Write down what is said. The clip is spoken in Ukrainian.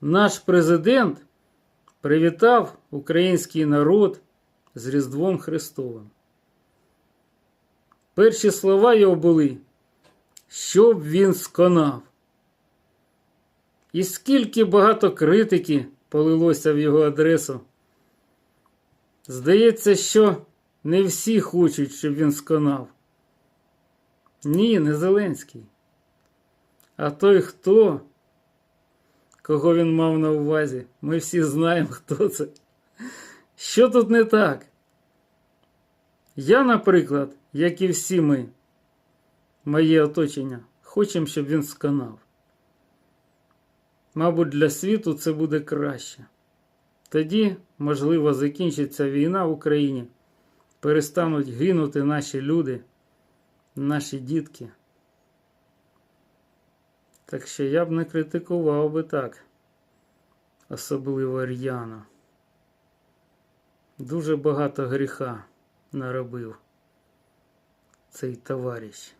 наш президент привітав український народ з Різдвом Христовим. Перші слова його були, щоб він сконав. І скільки багато критики полилося в його адресу. Здається, що не всі хочуть, щоб він сконав. Ні, не Зеленський. А той, хто, кого він мав на увазі, ми всі знаємо, хто це. Що тут не так? Я, наприклад, як і всі ми, моє оточення, хочемо, щоб він сконав. Мабуть, для світу це буде краще. Тоді, можливо, закінчиться війна в Україні, перестануть гинути наші люди, наші дітки. Так що я б не критикував би так, особливо р'яно. Дуже багато гріха наробив цей товариш.